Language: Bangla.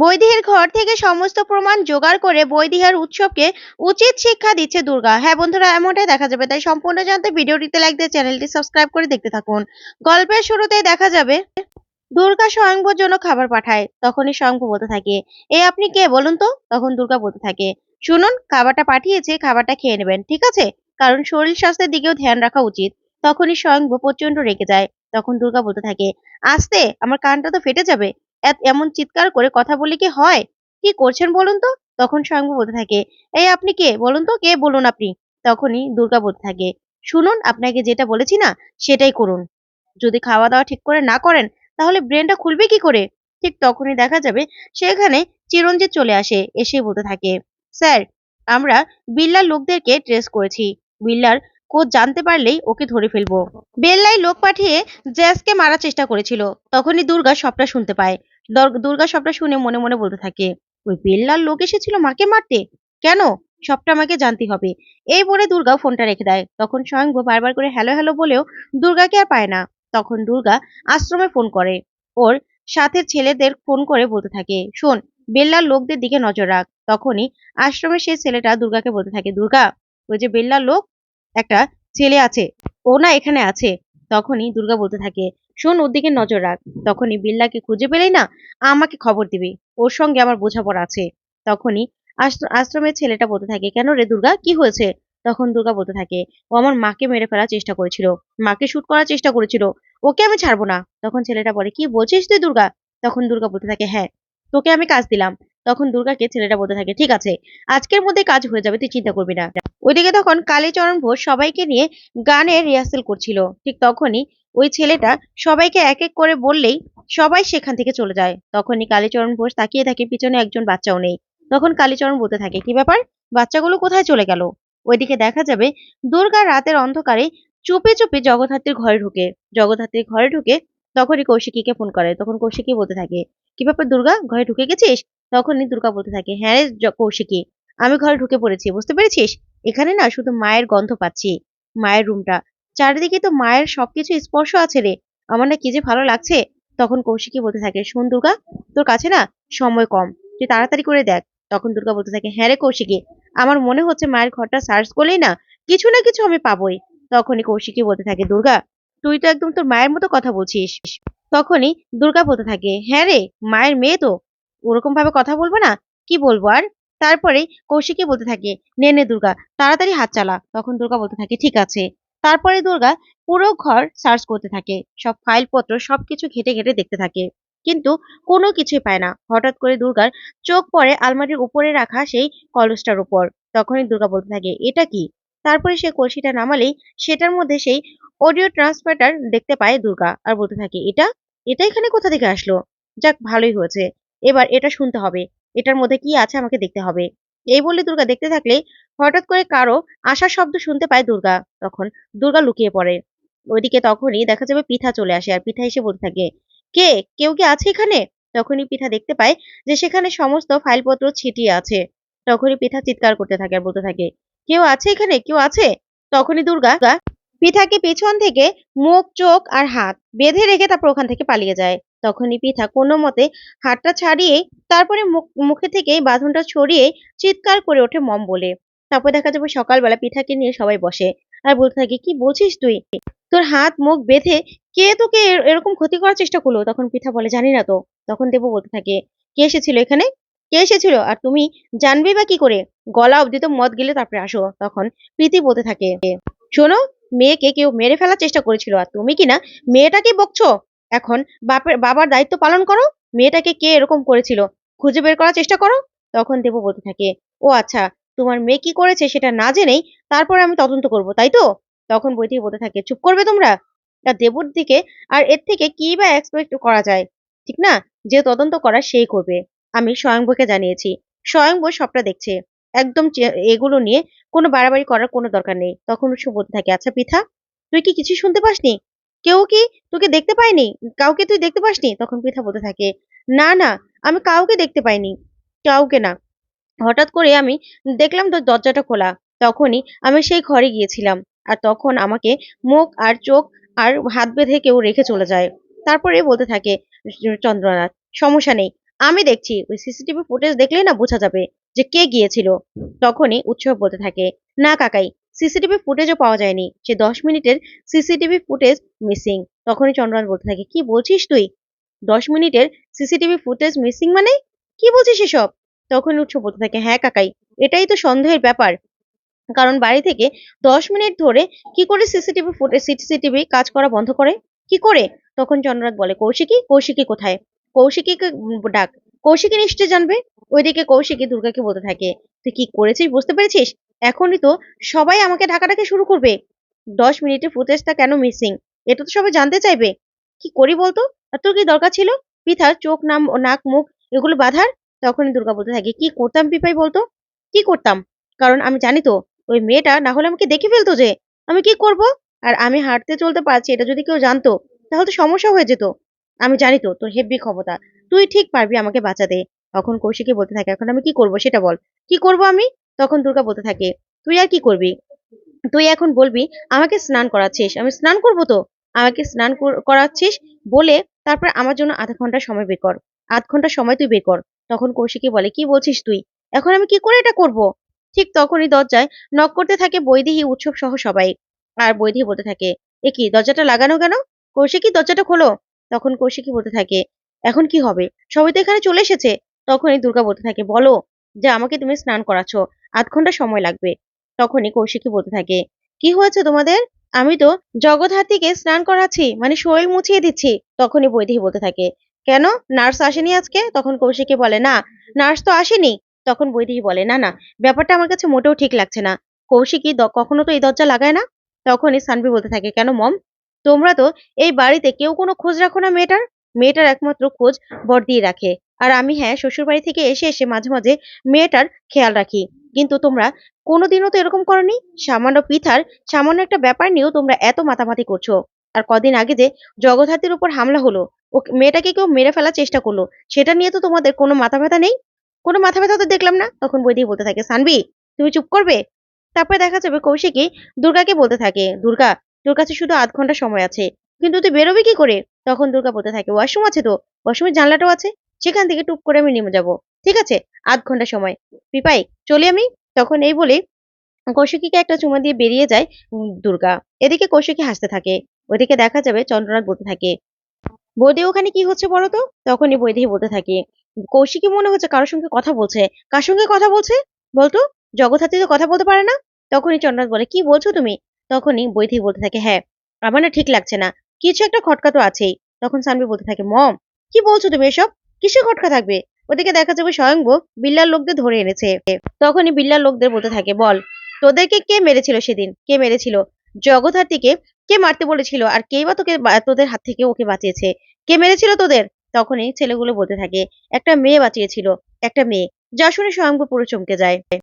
বৈদেহীর ঘর থেকে সমস্ত প্রমাণ জোগাড় করে বৈদেহের উৎসবকে উচিত শিক্ষা দিচ্ছে দুর্গা। হ্যাঁ বন্ধুরা, এমনটাই দেখা যাবে। তাই সম্পূর্ণ জানতে ভিডিওটিতে লাইক দিয়ে চ্যানেলটি সাবস্ক্রাইব করে দেখতে থাকুন। গল্পের শুরুতেই দেখা যাবে, দুর্গা স্বয়ংবর জন্য খাবার পাঠায়। তখনই স্বয়ংভু বলতে থাকে, এ আপনি কে? বলুন তো, তখন দুর্গা বলতে থাকে, শুনুন, খাবারটা পাঠিয়েছে, খাবারটা খেয়ে নেবেন, ঠিক আছে? কারণ শরীর স্বাস্থ্যের দিকেও ধ্যান রাখা উচিত। তখনই স্বয়ংভু প্রচণ্ড রেগে যায়। তখন দুর্গা বলতে থাকে, আসতে, আমার কানটা তো ফেটে যাবে। এমন চিৎকার করে কথা বলে কি হয়? কি করছেন বলুন তো? তখন স্বয়ংভু বলতে থাকে, এই আপনি কে? বলুন তো, কে বলুন আপনি? তখনই দুর্গা বলতে থাকে, শুনুন, আপনাকে যেটা বলেছি না, সেটাই করুন। যদি খাওয়া দাওয়া ঠিক করে না করেন, তাহলে ব্রেনটা খুলবে কি করে? ঠিক তখনই দেখা যাবে, সেখানে চিরঞ্জিত চলে আসে, এসে বলতে থাকে, স্যার, আমরা বিল্লার লোকদেরকে ট্রেস করেছি। বিল্লার কোচ জানতে পারলেই ওকে ধরে ফেলব। বেল্লাই লোক পাঠিয়ে জ্যাসকে মারার চেষ্টা করেছিল। তখনই দুর্গা সবটা শুনতে পায়। দুর্গা সবটা শুনে মনে মনে বলতে থাকে, ওই বেল্লার লোক এসেছিল মাকে মারতে? কেন? সবটা আমাকে জানতে হবে। এই বলে দুর্গা ফোনটা রেখে দেয়। তখন স্বয়ংভু বারবার করে হ্যালো হ্যালো বলেও দুর্গাকে আর পায় না। তখন দুর্গা আশ্রমে ফোন করে। ওর সাথের ছেলেদের ফোন করে বলতে থাকে, শোন, বেল্লার লোকদের দিকে নজর রাখ। তখনই আশ্রমের সেই ছেলেটা দুর্গাকে বলতে থাকে, দুর্গা, ওই যে বেল্লার লোক, একটা ছেলে আছে, ও না এখানে আছে। তখনই দুর্গা বলতে থাকে শোন ওর দিকে নজর রাখ। তখনই বিল্লাকে খুঁজে পেলেই না আমাকে খবর দিবি। ওর সঙ্গে আমার বোঝাপড়া আছে। তখনই আশ্র- আশ্রমের ছেলেটা বলতে থাকে, কেন রে দুর্গা? কি হয়েছে? তখন দুর্গা বলতে থাকে, ও আমার মাকে মেরে ফেলার চেষ্টা করেছিল। মাকে শুট করার চেষ্টা করেছিল। ওকে আমি ছাড়বো না। তখন ছেলেটা বলে, কি বলছিস তুই দুর্গা? তখন দুর্গা বলতে থাকে হ্যাঁ তোকে আমি কাজ দিলাম। তখন দুর্গাকে ছেলেটা বলতে থাকে, ঠিক আছে, আজকের মধ্যে কাজ হয়ে যাবে, তুই চিন্তা করবি না। ওইদিকে তখন কালীচরণ ঘোষ সবাইকে নিয়ে গানের রিহার্সেল করছিল। ঠিক তখনই ওই ছেলেটা সবাইকে এক এক করে বললেই সবাই সেখান থেকে চলে যায়। তখনই কালীচরণ ঘোষ তাকিয়ে থাকে, পিছনে একজন বাচ্চাও নেই। তখন কালীচরণ বলতে থাকে, কি ব্যাপার? বাচ্চাগুলো কোথায় চলে গেল? ওইদিকে দেখা যাবে দুর্গা রাতের অন্ধকারে চুপে চুপে জগদ্ধাত্রীর ঘরে ঢুকে। জগদ্ধাত্রীর ঘরে ঢুকে তখনই কৌশিকীকে ফোন করে। তখন কৌশিকী বলতে থাকে, কি ব্যাপার দুর্গা, ঘরে ঢুকে গেছিস? তখনই দুর্গা বলতে থাকে হ্যাঁ রে কৌশিকী, আমি ঘরে ঢুকে পড়েছি, বুঝতে পেরেছিস? এখানে না শুধু মায়ের গন্ধ পাচ্ছি, মায়ের রুমটা। চারিদিকে তো মায়ের সবকিছু স্পর্শ আছে রে। আমার না কি যে ভালো লাগছে। তখন কৌশিকী বলতে থাকে, শোন দুর্গা, তোর কাছে না সময় কম। তুই তাড়াতাড়ি করে দেখ। তখন দুর্গা বলতে থাকে হ্যাঁ রে কৌশিকী, আমার মনে হচ্ছে মায়ের ঘরটা সার্চ করলেই না কিছু না কিছু আমি পাবোই। তখনই কৌশিকী বলতে থাকে, দুর্গা, তুই তো একদম তোর মায়ের মতো কথা বলছিস। তখনই দুর্গা বলতে থাকে হ্যাঁ রে, মায়ের মেয়ে তো। ওরকম ভাবে কথা বলব না? কি বলব আর? তারপরে কৌশিকী বলতে থাকে, নে নে দুর্গা, তাড়াতাড়ি হাত চালা। তখন দুর্গা বলতে থাকে, ঠিক আছে। তারপরে দুর্গা পুরো ঘর সার্চ করতে থাকে। সব ফাইলপত্র সবকিছু ঘেটে ঘেটে দেখতে থাকে। কিন্তু কোনো কিছুই পায় না। হঠাৎ করে দুর্গার চোখ পড়ে আলমারির উপরে রাখা সেই কলসটার উপর। তখনই দুর্গা বলতে থাকে, এটা কি? তারপরে সে কলসিটা নামালেই সেটার মধ্যে সেই অডিও ট্রান্সমিটার দেখতে পায় দুর্গা আর বলতে থাকে, এটা? এটা এখানে কোথা থেকে আসলো? যাক, ভালোই হয়েছে। এবার এটা শুনতে হবে। এটার মধ্যে কি আছে আমাকে দেখতে হবে। এই বলে দুর্গা দেখতে থাকলে হঠাৎ করে কারও আশার শব্দ শুনতে পায় দুর্গা। তখন দুর্গা লুকিয়ে পড়ে। ওইদিকে তখনই দেখা যাবে পিঠা চলে আসে আর পিঠা এসে বলতে থাকে, কে? কেউ কি আছে এখানে? তখনই পিঠা দেখতে পায় যে সেখানে সমস্ত ফাইলপত্র ছিটিয়ে আছে। তখনই পিঠা চিৎকার করতে থাকে আর বলতে থাকে, কেউ আছে এখানে? কেউ আছে? তখনই দুর্গা পিঠাকে পেছন থেকে মুখ, চোখ আর হাত বেঁধে রেখে তারপর ওখান থেকে পালিয়ে যায়। তখনই পিঠা কোনো মতে হাতটা ছাড়িয়ে তারপরে মুখ- মুখে থেকে বাঁধনটা ছড়িয়ে চিৎকার করে ওঠে মম বলে। তারপর দেখা যাবে সকালবেলা পিঠাকে নিয়ে সবাই বসে। আর বলতে থাকে, কি বলছিস তুই? তোর হাত, মুখ বেঁধে কে তোকে এরকম ক্ষতি করার চেষ্টা করল? তখন পিঠা বলে, জানি না তো। তখন দেবু বলতে থাকে, কে এসেছিল এখানে? কে এসেছিল? আর তুমি জানবে বা কি করে? গলা অবধি তো মদ গেলে তারপরে আসো। তখন প্রীতি বলতে থাকে, শোনো, মেয়েকে কেউ মেরে ফেলার চেষ্টা করেছিল, আর তুমি কি না? মেয়েটাকে বকছো? এখন বাপের, বাবার দায়িত্ব পালন করো? মেয়েটাকে কে এরকম করেছিল? খুঁজে বের করার চেষ্টা করো? তখন দেবু বলতে থাকে, ও আচ্ছা তোমার মেয়ে কি করেছে সেটা না জেনেই তারপরে আমি তদন্ত করব, তাই তো? তখন বইটি বলতে থাকে, চুপ করবে তোমরা? তা দেবুর দিকে, আর এর থেকে কি বা এক্সপেক্ট করা যায়? ঠিক না? যে তদন্ত করা সেই করবে। আমি স্বয়ংভূকে জানিয়েছি। স্বয়ংভূ সবটা দেখছে। একদম এগুলো নিয়ে কোনো বাড়াবাড়ি করার কোনো দরকার নেই। তখন সে বলতে থাকে আচ্ছা পিঠা তুই কি কিছু শুনতে পাসনি? কেউ কি তোকে দেখতে পায়নি? কাউকে তুই দেখতে পাসনি? তখন পিঠা বলতে থাকে, না না, আমি কাউকে দেখতে পাইনি। কাউকে না। হঠাৎ করে আমি দেখলাম তোর দরজাটা খোলা। তখনই আমি সেই ঘরে গিয়েছিলাম আর তখন আমাকে মুখ আর চোখ আর হাত বেঁধে কেউ রেখে চলে যায়। তারপরে বলতে থাকে, চন্দ্রনাথ, সমস্যা নেই। আমি দেখছি, ওই সিসিটিভি ফুটেজ দেখলেই না বোঝা যাবে যে কে গিয়েছিল। তখনই উৎসব বলতে থাকে, না কাকাই, সিসিটিভি ফুটেজও পাওয়া যায়নি। সে দশ মিনিটের সিসিটিভি ফুটেজ মিসিং। তখনই চন্দ্রনাথ বলতে থাকে, কি বলছিস তুই? দশ মিনিটের সিসিটিভি ফুটেজ মিসিং মানে? কি বলছিস এসব? তখন উৎসব বলতে থাকে হ্যাঁ কাকাই। এটাই তো সন্দেহের ব্যাপার। কারণ বাড়ি থেকে দশ মিনিট ধরে কি করে সিসিটিভি ফুটে, সিসিটিভি কাজ করা বন্ধ করে? কি করে? তখন চন্দ্রনাথ বলে, কৌশিকী কৌশিকী কোথায়? কৌশিকীকে ডাক। কৌশিকী নিশ্চয় জানবে? ওইদিকে কৌশিকী দুর্গাকে বলতে থাকে, তুই কি করেছিস? বুঝতে পেরেছিস? এখনই তো সবাই আমাকে ঢাকাটাকে শুরু করবে। দশ মিনিটে ফুটেজটা কেন মিসিং? এটা তো সবাই জানতে চাইবে। কি করি বলতো? আর তোর কি দরকার ছিল? পিথার চোখ, নাম, নাক, মুখ, এগুলো বাঁধার? তখনই দুর্গা বলতে থাকে, কি করতাম পিপাই বলতো? কি করতাম? কারণ আমি জানি তো, ওই মেয়েটা না হলে আমাকে দেখে ফেলতো যে, আমি কি করব? আর আমি হাঁটতে চলতে পারছি, এটা যদি কেউ জানতো, তাহলে তো সমস্যা হয়ে যেত। আমি জানি তো, তোর হেব্বি ক্ষমতা। তুই ঠিক পারবি আমাকে বাঁচাতে। তখন কৌশিকী বলতে থাকে, এখন আমি কি করব সেটা বল। কি করব আমি? তখন দুর্গা বলতে থাকে, তুই আর কি করবি? তুই এখন বলবি, আমাকে স্নান করাচ্ছিস। আমি স্নান করব তো? আমাকে স্নান কর- করাচ্ছিস বলে তারপর আমার জন্য আধা ঘণ্টা সময় বের কর। আধ ঘণ্টা সময় তুই বের কর। তখন কৌশিকী বলে, কি বলছিস তুই? এখন আমি কি করে এটা করব? ঠিক তখনই দরজায় নক করতে থাকে বৈদেহী উৎসব সহ সবাই। আর বৈদেহী বলতে থাকে, এ কি, দরজাটা লাগানো কেন? কৌশিকী, দরজাটা খোলো। তখন কৌশিকী বলতে থাকে, এখন কি হবে? সবাই তো এখানে চলে এসেছে। তখনই দুর্গা বলতে থাকে, বলো যে, আমাকে তুমি স্নান করাচ্ছ, আধ ঘণ্টা সময় লাগবে। তখনই কৌশিকী বলতে থাকে, কি হয়েছে তোমাদের? আমি তো জগদ্ধাত্রীকে স্নান করাচ্ছি মানে শরীর মুছিয়ে দিচ্ছি। তখনই বৈদেহী বলতে থাকে কেন? নার্স আসেনি আজকে? তখন কৌশিকী বলে, না, নার্স তো আসেনি। তখন বৈদেহী বলে, না না, ব্যাপারটা আমার কাছে মোটেও ঠিক লাগছে না। কৌশিকী কখনো তো এই দরজা লাগায় না? তখনই সানভি বলতে থাকে, কেন মম, তোমরা তো এই বাড়িতে কেউ কোনো খোঁজ রাখো না মেয়েটার? মেয়েটার একমাত্র খোঁজ বর দিয়ে রাখে। আর আমি হ্যাঁ শ্বশুর বাড়ি থেকে এসে এসে মাঝে মাঝে মেয়েটার খেয়াল রাখি। কিন্তু তোমরা কোনোদিনও তো এরকম করনি? সামান্য পিঠার সামান্য একটা ব্যাপার নিয়েও তোমরা এত মাতামাতি করছ। আর কদিন আগে যে জগদ্ধাত্রীর উপর হামলা হলো ও মেয়েটাকে কেউ মেরে ফেলার চেষ্টা করল। সেটা নিয়ে তো তোমাদের কোনো মাথা ব্যথা নেই? কোনো মাথা ব্যথা তো দেখলাম না? তখন বৈদিক বলতে থাকে সানবি তুমি চুপ করবে? তারপরে দেখা যাবে কৌশিকী দুর্গাকে বলতে থাকে, দুর্গা, তোর কাছে শুধু আধ ঘণ্টা সময় আছে, কিন্তু তুই বেরোবি কি করে? তখন দুর্গা বলতে থাকে, ওয়াশরুম আছে তো? ওয়াশরুমের জানলাটাও আছে? সেখান থেকে টুপ করে আমি নেমে যাব। ঠিক আছে? আধ ঘণ্টা সময়। পিপাই, চলি আমি? তখন এই বলে কৌশিকীকে একটা চুমা দিয়ে বেরিয়ে যায় দুর্গা। এদিকে কৌশিকী হাসতে থাকে ওইদিকে দেখা যাবে চন্দ্রনাথ বলতে থাকে বৌদি, ওখানে কি হচ্ছে বলো তো? তখনই বৈদেহী বলতে থাকে। কৌশিকী মনে হচ্ছে কারোর সঙ্গে কথা বলছে। কার সঙ্গে কথা বলছে বলতো? জগৎহাতি তো কথা বলতে পারে না। তখনই চন্দ্রনাথ বলে, কি বলছো তুমি? তখনই বৈদেহী বলতে থাকে হ্যাঁ আমার না ঠিক লাগছে না। কিছু একটা খটকা তো আছেই। তখন সানভি বলতে থাকে, মম, কি বলছো তুমি এসব? কিসের খটকা থাকবে? ওদিকে দেখা যাবে স্বয়ংভূ বিল্লার লোকদের ধরে এনেছে। তখনই বিল্লার লোকদের বলতে থাকে, বল, তোদেরকে কে মেরেছিল সেদিন? কে মেরেছিল? জগদ্ধাত্রীকে কে মারতে বলেছিল আর কেই বা তোকে তোদের হাত থেকে ওকে বাঁচিয়েছে? কে মেরেছিল তোদের? তখনই ছেলেগুলো বলতে থাকে, একটা মেয়ে বাঁচিয়েছিল, একটা মেয়ে। যা শুনে স্বয়ংভূ পুরো চমকে যায়।